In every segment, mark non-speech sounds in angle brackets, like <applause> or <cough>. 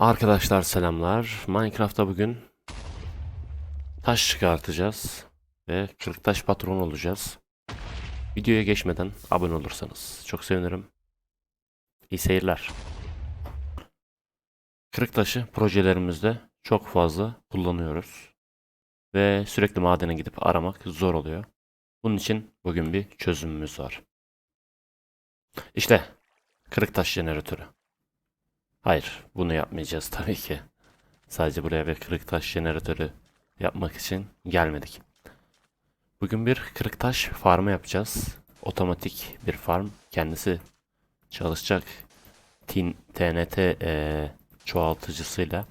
Arkadaşlar selamlar. Minecraft'ta bugün taş çıkartacağız ve 40 taş patron olacağız. Videoya geçmeden abone olursanız çok sevinirim. İyi seyirler. Kırık taşı projelerimizde çok fazla kullanıyoruz. Ve sürekli madene gidip aramak zor oluyor. Bunun için bugün bir çözümümüz var. İşte kırık taş jeneratörü. Hayır, bunu yapmayacağız <laughs> tabii ki. Sadece buraya bir kırık taş jeneratörü yapmak için gelmedik. Bugün bir kırık taş farmı yapacağız. Otomatik bir farm. Kendisi çalışacak TNT eee, çoğaltıcısıyla.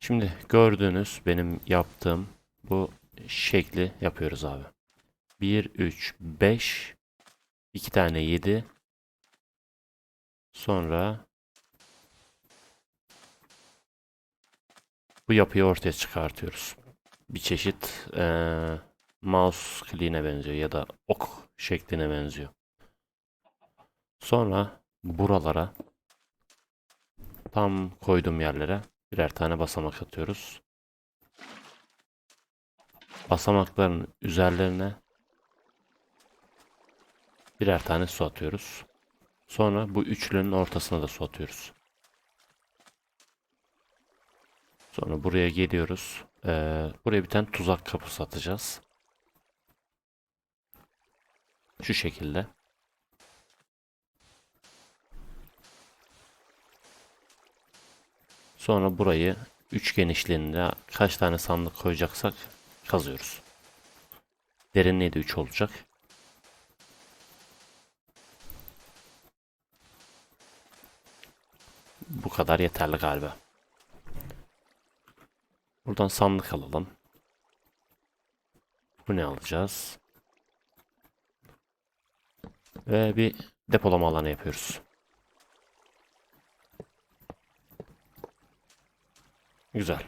Şimdi gördüğünüz benim yaptığım bu şekli yapıyoruz abi. 1, 3, 5, 2 tane 7, Sonra bu yapıyı ortaya çıkartıyoruz. Bir çeşit eee mouse kliğine benziyor ya da ok şekline benziyor. Sonra buralara tam koyduğum yerlere birer tane basamak atıyoruz. Basamakların üzerlerine birer tane su atıyoruz. Sonra bu üçlünün ortasına da su atıyoruz. Sonra buraya geliyoruz. Ee, buraya bir tane tuzak kapısı atacağız. Şu şekilde. Sonra burayı üç genişliğinde kaç tane sandık koyacaksak kazıyoruz. Derinliği de 3 olacak. Bu kadar yeterli galiba. Buradan sandık alalım. Bu ne alacağız? Ve bir depolama alanı yapıyoruz. Güzel.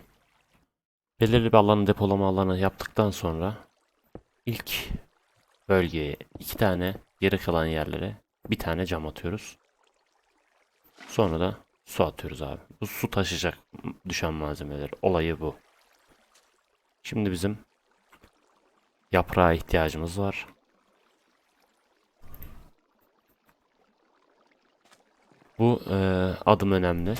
Belirli bir alanı depolama alanı yaptıktan sonra ilk bölgeye iki tane geri kalan yerlere bir tane cam atıyoruz. Sonra da su atıyoruz abi. Bu su taşıyacak düşen malzemeler. Olayı bu. Şimdi bizim yaprağa ihtiyacımız var. Bu e, adım önemli.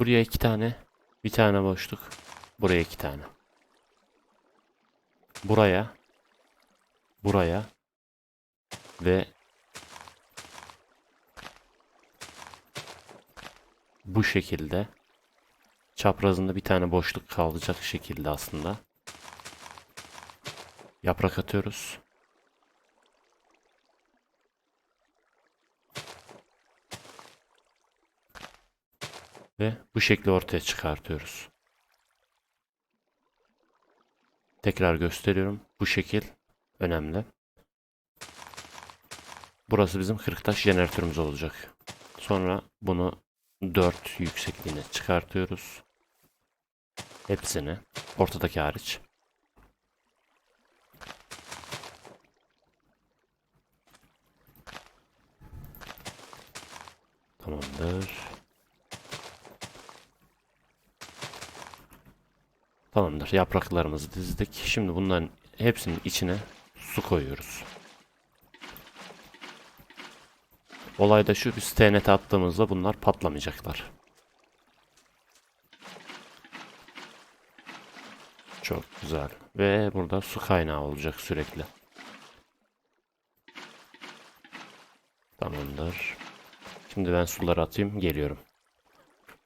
Buraya iki tane, bir tane boşluk. Buraya iki tane. Buraya, buraya ve bu şekilde çaprazında bir tane boşluk kalacak şekilde aslında yaprak atıyoruz. Ve bu şekli ortaya çıkartıyoruz. Tekrar gösteriyorum. Bu şekil önemli. Burası bizim kırıktaş jeneratörümüz olacak. Sonra bunu 4 yüksekliğine çıkartıyoruz. Hepsini. Ortadaki hariç. Tamamdır. Tamamdır. Yapraklarımızı dizdik. Şimdi bunların hepsinin içine su koyuyoruz. Olay da şu biz TNT attığımızda bunlar patlamayacaklar. Çok güzel. Ve burada su kaynağı olacak sürekli. Tamamdır. Şimdi ben suları atayım. Geliyorum.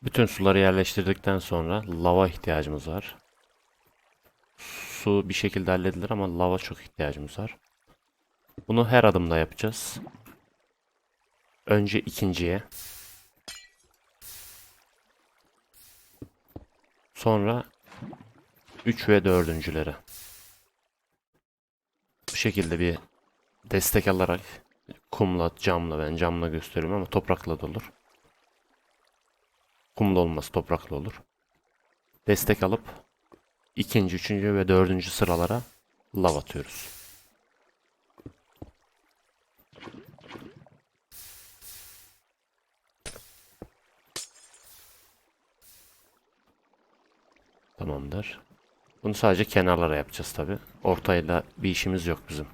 Bütün suları yerleştirdikten sonra lava ihtiyacımız var. Su bir şekilde halledilir ama lava çok ihtiyacımız var. Bunu her adımda yapacağız. Önce ikinciye. Sonra 3 ve dördüncülere. Bu şekilde bir destek alarak kumla, camla ben camla gösteriyorum ama toprakla da olur. Kumla olmaz toprakla olur. Destek alıp ikinci, üçüncü ve dördüncü sıralara lav atıyoruz. Tamamdır. Bunu sadece kenarlara yapacağız tabi. Ortayla bir işimiz yok bizim.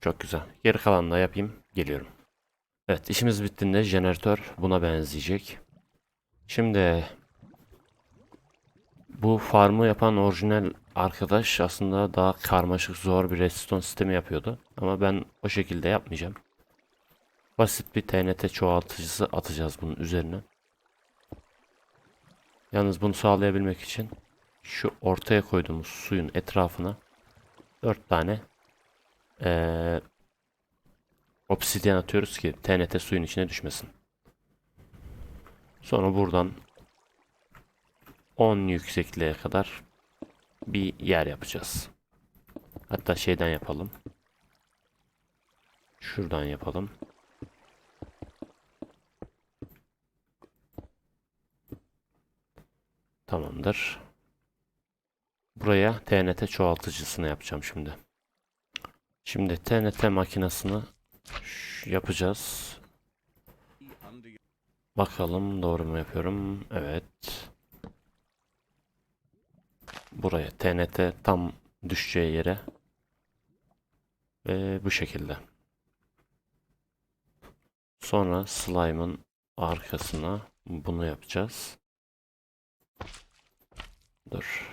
Çok güzel. Geri kalanını da yapayım. Geliyorum. Evet işimiz bittiğinde jeneratör buna benzeyecek. Şimdi bu farmı yapan orijinal arkadaş aslında daha karmaşık zor bir redstone sistemi yapıyordu. Ama ben o şekilde yapmayacağım. Basit bir TNT çoğaltıcısı atacağız bunun üzerine. Yalnız bunu sağlayabilmek için şu ortaya koyduğumuz suyun etrafına 4 tane eee obsidyen atıyoruz ki TNT suyun içine düşmesin. Sonra buradan 10 yüksekliğe kadar bir yer yapacağız. Hatta şeyden yapalım. Şuradan yapalım. Tamamdır. Buraya TNT çoğaltıcısını yapacağım şimdi. Şimdi TNT makinesini yapacağız. Bakalım doğru mu yapıyorum? Evet. Buraya TNT tam düşeceği yere ve bu şekilde. Sonra slime'ın arkasına bunu yapacağız. Dur.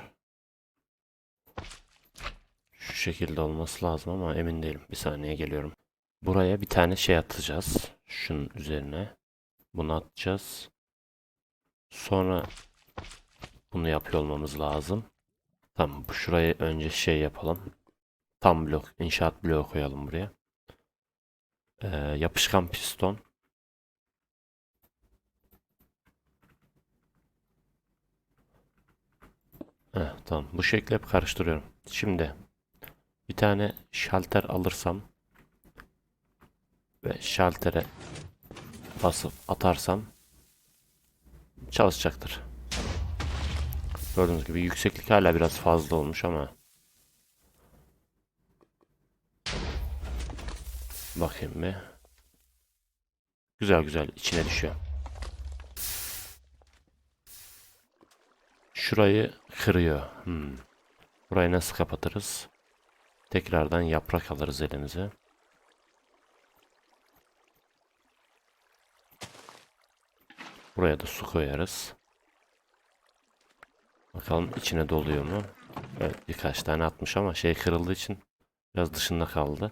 Şu şekilde olması lazım ama emin değilim. Bir saniye geliyorum. Buraya bir tane şey atacağız. Şunun üzerine. Bunu atacağız. Sonra bunu yapıyor olmamız lazım. Tamam bu şurayı önce şey yapalım. Tam blok, inşaat bloğu koyalım buraya. Ee, yapışkan piston. Heh, tamam bu şekli hep karıştırıyorum. Şimdi bir tane şalter alırsam ve şaltere basıp atarsam çalışacaktır. Gördüğünüz gibi yükseklik hala biraz fazla olmuş ama bakayım bir. Güzel güzel içine düşüyor. Şurayı kırıyor. Hmm. Burayı nasıl kapatırız? Tekrardan yaprak alırız elimize. Buraya da su koyarız. Bakalım içine doluyor mu? Evet birkaç tane atmış ama şey kırıldığı için biraz dışında kaldı.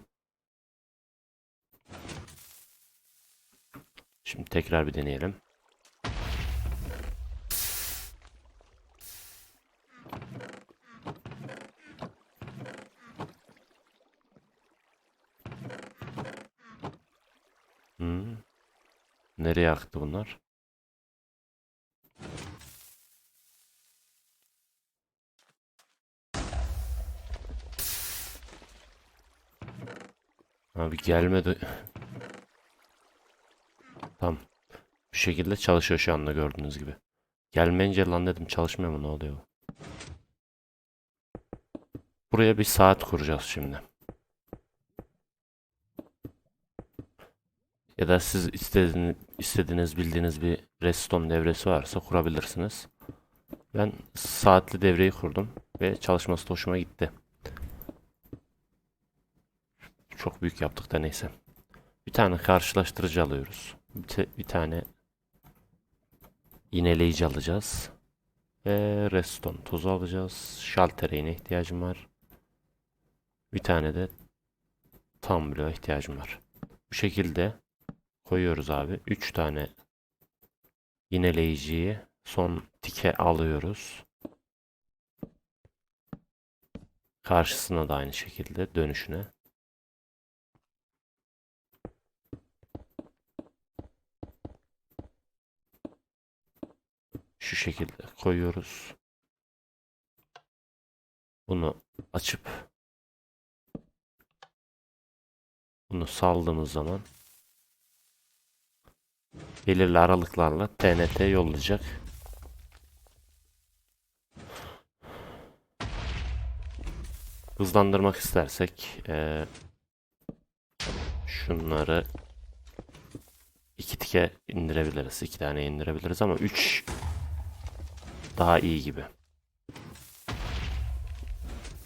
Şimdi tekrar bir deneyelim. Hmm. Nereye aktı bunlar? Abi gelmedi. Tamam. Bu şekilde çalışıyor şu anda gördüğünüz gibi. Gelmeyince lan dedim çalışmıyor mu ne oluyor? Buraya bir saat kuracağız şimdi. Ya da siz istediğiniz bildiğiniz bir redstone devresi varsa kurabilirsiniz. Ben saatli devreyi kurdum ve çalışması da hoşuma gitti. Çok büyük yaptık da neyse. Bir tane karşılaştırıcı alıyoruz. Bir, bir tane iğneleyici alacağız. Ve redstone tozu alacağız. Şaltere ihtiyacım var. Bir tane de tam ihtiyacım var. Bu şekilde koyuyoruz abi. 3 tane iğneleyiciyi son tike alıyoruz. Karşısına da aynı şekilde dönüşüne. Şu şekilde koyuyoruz. Bunu açıp bunu saldığımız zaman belirli aralıklarla TNT yollayacak. hızlandırmak istersek eee, şunları iki tike indirebiliriz. iki tane indirebiliriz ama 3 daha iyi gibi.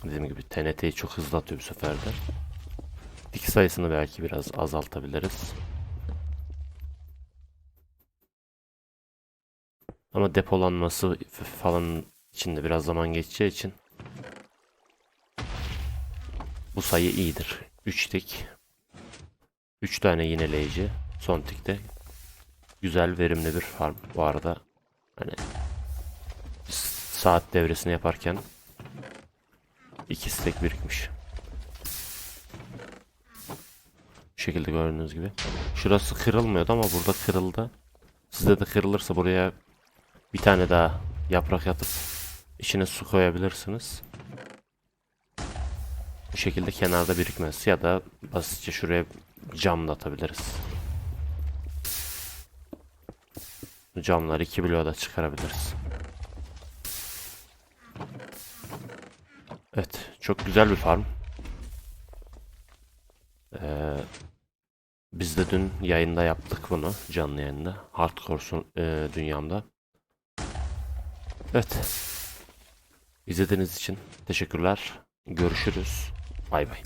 Dediğim gibi TNT'yi çok hızlı atıyor bu sefer de. Tik sayısını belki biraz azaltabiliriz. Ama depolanması falan içinde biraz zaman geçeceği için bu sayı iyidir. 3 tik. 3 tane yineleyici. Son tikte. Güzel verimli bir farm. Bu arada hani saat devresini yaparken iki stek birikmiş. Bu şekilde gördüğünüz gibi. Şurası kırılmıyordu ama burada kırıldı. Sizde de kırılırsa buraya bir tane daha yaprak atıp içine su koyabilirsiniz. Bu şekilde kenarda birikmez. Ya da basitçe şuraya cam da atabiliriz. Camları iki bloğa da çıkarabiliriz. Evet, çok güzel bir farm. Ee, biz de dün yayında yaptık bunu, canlı yayında. Hardcore e, dünyamda. Evet. İzlediğiniz için teşekkürler. Görüşürüz. Bay bay.